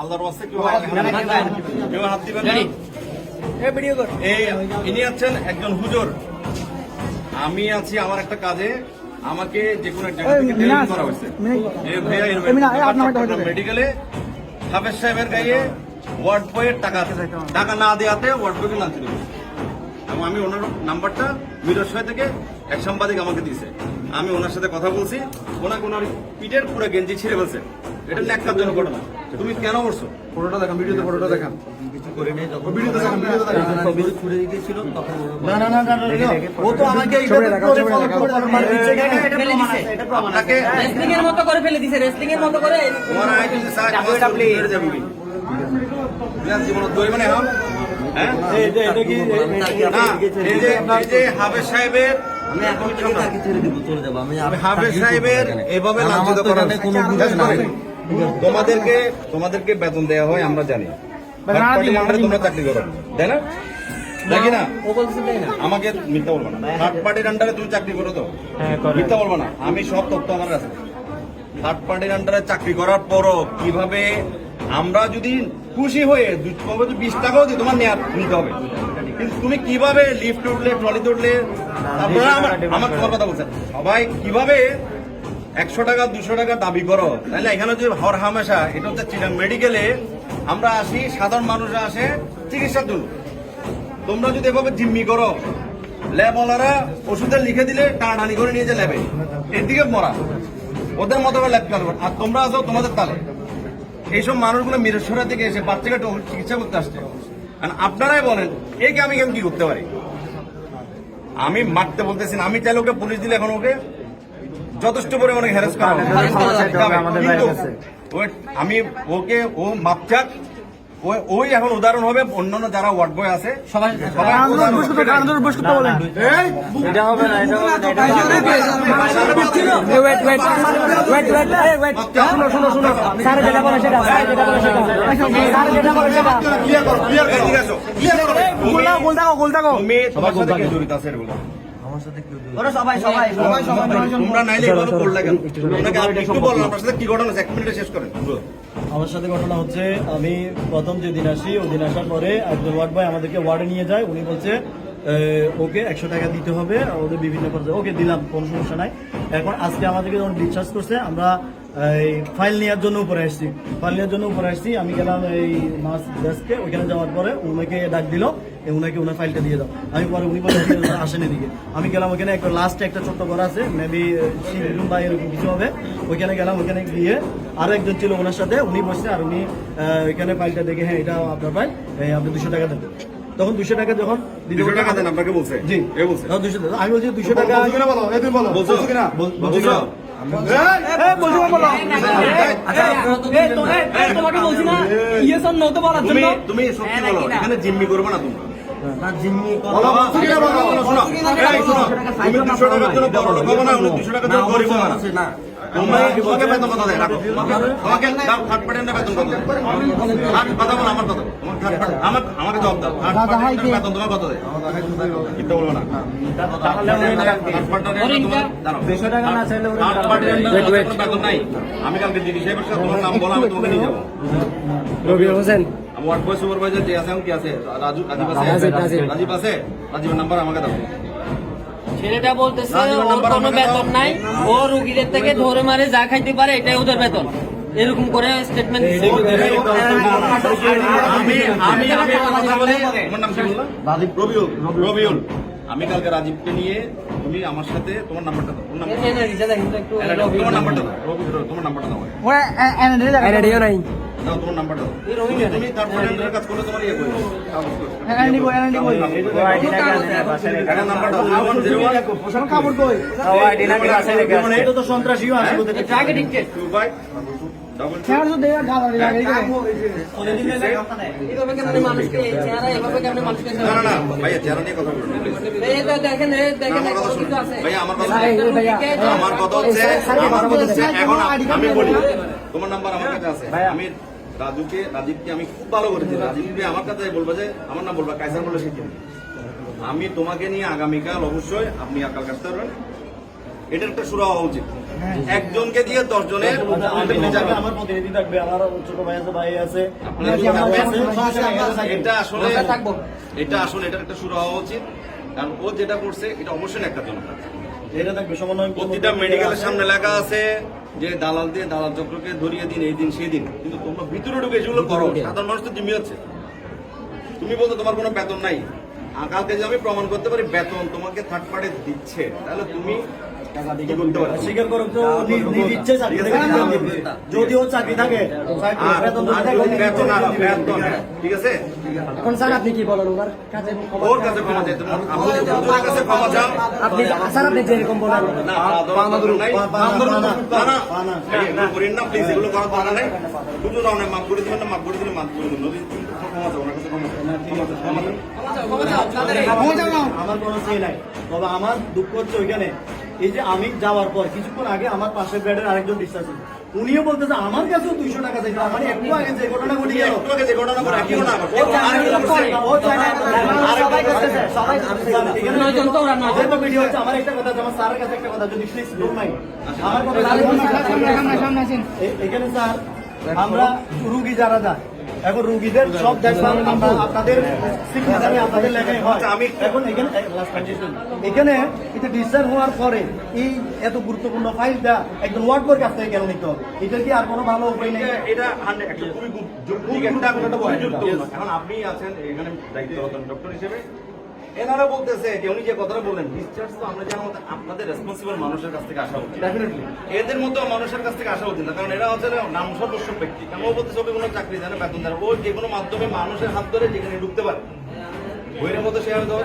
আল্লাহর ওয়াস্তে কেউ। কেউ হাত দিবেন না। ইনি আছেন একজন হুজুর। আমি আছি আমার একটা কাজে। আমাকে যে কোনো করা হয়েছে। মেডিকেলে হাফেজ সাহেবের গায়ে ওয়ার্ড বইয়ের টাকা আছে। টাকা না দেওয়াতে ওয়ার্ড বইকে লাঞ্চ দিল এবং আমি ওনার নাম্বারটা মিরসরাই থেকে এক সাংবাদিক আমাকে দিয়েছে। আমি ওনার সাথে কথা বলছি। ওনাকে ওনার পিঠের পুরো গেঞ্জি ছিঁড়ে ফেলছে। এটা ন্যাক্কার জন্য ঘটনা। তুমি কেন করছ? ফটোটা দেখান ভিডিওতে ফটোটা দেখান। কিছু করে নেই যখন ভিডিওতে দেখান ভিডিওতে দেখান। ছবি ছুড়ে দিয়েছিল তখন ও- না না না না না, না, ও তো আমাকে এইভাবে করে ছবি করে মার দিচ্ছে। এটা- এটা প্রমাণ আছে, এটা প্রমাণ আছে। রেসলিং এর মতো করে ফেলে দিছে রেসলিং এর মতো করে। তোমার আইডি স্যার আমার সাথে বেড়ে যাবে। কি বিরাট জীবন দই মানে হাম হ্যাঁ? এটা- এটা কি- না এই যে এই যে হাফেজ সাহেবের আমি এখন থেকে তাকে ছেড়ে দিব চলে যাব। আমি আমি হাফেজ সাহেবের এভাবে লাঞ্ছিত করা কোনো বুঝে হচ্ছে। তোমাদেরকে তোমাদেরকে বেতন দেওয়া হয় আমরা জানি। এ তোমরা চাকরি করো তাই না? দেখি না। ও বলছে না। আমাকে মিথ্যা বলব না। থার্ড পার্টির আন্ডারে তুমি চাকরি করো তো। মিথ্যা বলব না। আমি সব তথ্য আমার কাছে। থার্ড পার্টির আন্ডারে চাকরি করার পরও কীভাবে আমরা যদি খুশি হয়ে তোমাকে যদি বিশ টাকাও দিই তোমার নিতে হবে। কিন্তু তুমি কীভাবে লিফট উঠলে ট্রলিতে উঠলে? আমার আমার তোমার কথা বলছেন সবাই কীভাবে একশো টাকা দুশো টাকা দাবি করো? তাহলে এখানে যে হর হামেশা এটা হচ্ছে চিরাং মেডিকেলে আমরা আসি সাধারণ মানুষরা আসে চিকিৎসার জন্য তোমরা যদি এভাবে জিম্মি করো ল্যাবওয়ালারা ওষুধের লিখে দিলে টানাটানি করে নিয়ে যে ল্যাবে এর দিকে মরা। ওদের মতো ল্যাব আর তোমরা আসো তোমাদের তালে। এইসব মানুষগুলো মিরেশ্বরা থেকে এসে বাচ্চাকে চিকিৎসা করতে আসছে কারণ আপনারাই বলেন একে আমি কেমন কি করতে পারি আমি মারতে বলতেছি আমি চাইলে ওকে পুলিশ দিলে এখন ওকে যথেষ্ট পরিমাণে হ্যারাস করা আমি ওকে ও মাপচাক ওই ওই এখন উদাহরণ হবে অন্যান্য যারা ওয়ার্ড বয় আছে সবাই সবাই উদাহরণ হবে। এটা হবে না, এটা হবে না, এটা হবে না। ওয়েট ওয়েট ওয়েট ওয়েট এই ওয়েট শুনো শুনো শুনো স্যার যেটা বলে সেটা স্যার যেটা বলে সেটা স্যার যেটা বলে সেটা ক্লিয়ার করো ক্লিয়ার করো এদিকে আসো ক্লিয়ার করো গোল দাও, গোল দাও, গোল দাও। তুমি তোমার সাথে কে জড়িত আছে এগুলো আমার সাথে কেউ ওরা সবাই সবাই সবাই সবাই তোমরা নাইলে এগুলো করলে কেন? আপনাকে আপনি একটু বলুন আপনার সাথে কি ঘটনা হয়েছে? এক মিনিটে শেষ করেন। আমার সাথে ঘটনা হচ্ছে আমি প্রথম যেদিন আসি ওই দিন আসার পরে একজন ওয়ার্ড বয় আমাদেরকে ওয়ার্ডে নিয়ে যায়। উনি বলছে ওকে একশো টাকা দিতে হবে। ওদের বিভিন্ন পর্যায়ে ওকে দিলাম কোনো সমস্যা নাই। এখন আজকে আমাদেরকে যখন ডিসচার্জ করছে আমরা এই ফাইল নেওয়ার জন্য উপরে আসছি। ফাইল নেওয়ার জন্য উপরে আসছি আমি গেলাম এই মাস ডেস্কে ওইখানে যাওয়ার পরে উনাকে ডাক দিল এ, উনাকে উনার ফাইলটা দিয়ে দাও। আমি পরে উনি বলে আসেন এদিকে। আমি গেলাম ওখানে একটা লাস্টে একটা ছোট্ট ঘর আছে মেবি রুম বা এরকম কিছু হবে। ওইখানে গেলাম ওখানে গিয়ে আরও একজন ছিল ওনার সাথে উনি বসছে আর উনি এখানে ফাইলটা দেখে হ্যাঁ এটা আপনার ফাইল আপনি দুশো টাকা দেন। তখন দুশো টাকা যখন দুশো টাকা দেন আপনাকে বলছে। জি। বলছে। তখন 200 টাকা। আমি বলছি দুশো টাকা বলো? বলছো বলছো কিনা? বলছো তোমাকে বলছি না ইয়েস অর নো বলার জন্য তুমি সত্যি বলো? এখানে জিম্মি করবে না শোনো, তুমি দুশো টাকার জন্য বড় লোক হব না উনি দুশো টাকার জন্য গরিব হবে না। তোমাকে বেতন কত দেয়? রাখো। তোমাকে থার্ড পার্টি বেতন কত দেয়? থার্ড কথা বলো আমার কথা। তোমার থার্ড পার্টি আমার আমাকে জবাব দাও। থার্ড পার্টি বেতন তোমার কত দেয়? কিনতে বলব না। থার্ড পার্টি দাঁড়াও। দুশো টাকা না চাইলে ওরা থার্ড পার্টি বেতন নাই। আমি কালকে সাহেবের সাথে তোমার নাম বলা আমি তোমাকে নিয়ে যাব। Rabi Hossain. Ward boy supervisor যে আছে কি আছে? রাজু রাজীব আছে। রাজীব আছে? রাজীবের নাম্বার আমাকে দাও। ছেলেটা বলতেছে ওর কোনো বেতন নাই ও রুগীদের থেকে ধরে মারে যা খাইতে পারে এটাই ওদের বেতন এরকম করে স্টেটমেন্ট আমি আমি আমি কথা বলি তোমার নাম কি বললা রবিউল রবিউল আমি কালকে রাজীবকে নিয়ে তুমি আমার সাথে তোমার নাম্বারটা দাও তোমার নাম্বারটা দাও তোমার নাম্বারটা দাও তোমার নাম্বারটা দাও তুমি তারপরে কাজ করলে তোমার ইয়ে করবে কাপড় কই এটা তো সন্ত্রাসীও আমি বলি তোমার নাম্বার আমার কাছে আছে। আমি রাজুকে রাজীবকে আমি খুব ভালো করেছি রাজীবকে আমার কাছে বলব যে আমার নাম বলবা কাইসার বলে শিখি আমি তোমাকে নিয়ে আগামীকাল অবশ্যই আপনি কাল কাটতে পারবেন। এটা একটা শুরু হওয়া উচিত। একজনকে দিয়ে দশ জনের আমি নিয়ে যাবে। আমার প্রতিনিধি থাকবে আমার ছোট ভাই আছে ভাই আছে। এটা আসলে এটা আসলে এটার একটা শুরু হওয়া উচিত। কারণ ও যেটা করছে এটা অবশ্যই একটা জন্য। এটা থাকবে সমন্বয় প্রতিটা মেডিকেলের সামনে লেখা আছে যে দালাল দিয়ে দালাল চক্রকে ধরিয়ে দিন এই দিন সেই দিন। কিন্তু তোমরা ভিতরে ঢুকে যেগুলো করো। সাধারণ মানুষ তো জিম্মি হচ্ছে। তুমি বলতো তোমার কোনো বেতন নাই। আর কালকে যদি আমি প্রমাণ করতে পারি বেতন তোমাকে থার্ড পার্টি দিচ্ছে। তাহলে তুমি স্বীকার করো তো নি- নি- চাকরি থেকে যদি ও চাকরি থাকে চাকরি আর বেতন যদি আর থাকে, যদি ও বেতন আর নিচ্ছে, বেতন ঠিক আছে? এখন স্যার আপনি কি বলেন ওনার? কাছে ওর কাছে ক্ষমা চাইতে কাছে ক্ষমা চাও। আপনি স্যার আপনি যেরকম বলেন। না পাওনা নাই পা- পানা, পাওনা পানা, পানা পানা। এই, এগুলো করেন না প্লিজ এগুলো করার দরকার নাই। শুধু অনেক মাফ করে দিবেন না মাফ করে দিলে মাফ করে দিবেন নদী ক্ষমা চাও ওনার কাছে ক্ষমা ক্ষমা চাও, আমার কোনো সে নাই। তবে আমার দুঃখ হচ্ছে ওইখানে। এই যে আমি যাওয়ার পর কিছুক্ষণ আগে আমার পাশের বেডের আরেকজন ডিসচার্জ উনিও বলতেছে আমার কাছেও দুইশো টাকা চাইছে মানে একটু আগে যে ঘটনা ঘটে গেল। আমার একটা কথা আমার স্যারের কাছে একটা কথা, যদি। আমার কথা এখানে স্যার আমরা রুগী যারা যায় এখন রুগীদের সব দেখলাম আপনাদের সিগনেচারে আপনাদের লেখাই হয়। আচ্ছা, আমি- এখন এখানে। এখানে এটা ডিসচার্জ হওয়ার পরে এই এত গুরুত্বপূর্ণ ফাইলটা একজন ওয়ার্ড বয়ের কাছ থেকে কেন নিতে হবে? এটা কি আর কোনো ভালো উপায় নেই? এটা- এটা 100 একটা খুবই একটা এখন আপনি আছেন এখানে দায়িত্বরত ডক্টর হিসেবে। এনারা বলতেছে যে উনি যে কথাটা বললেন ডিসচার্জ তো আমরা জানার আপনাদের রেসপন্সিবল মানুষের কাছ থেকে আসা উচিত। ডেফিনেটলি এদের মতো মানুষের কাছ থেকে আসা উচিত না কারণ এরা হচ্ছে নাম সর্বস্ব ব্যক্তি। কারণ ও বলতে সবাই কোনো চাকরি জানে বেতন দেয়। ও যে কোনো মাধ্যমে মানুষের হাত ধরে যেখানে ঢুকতে পারে। বইয়ের মতো সে হয়তো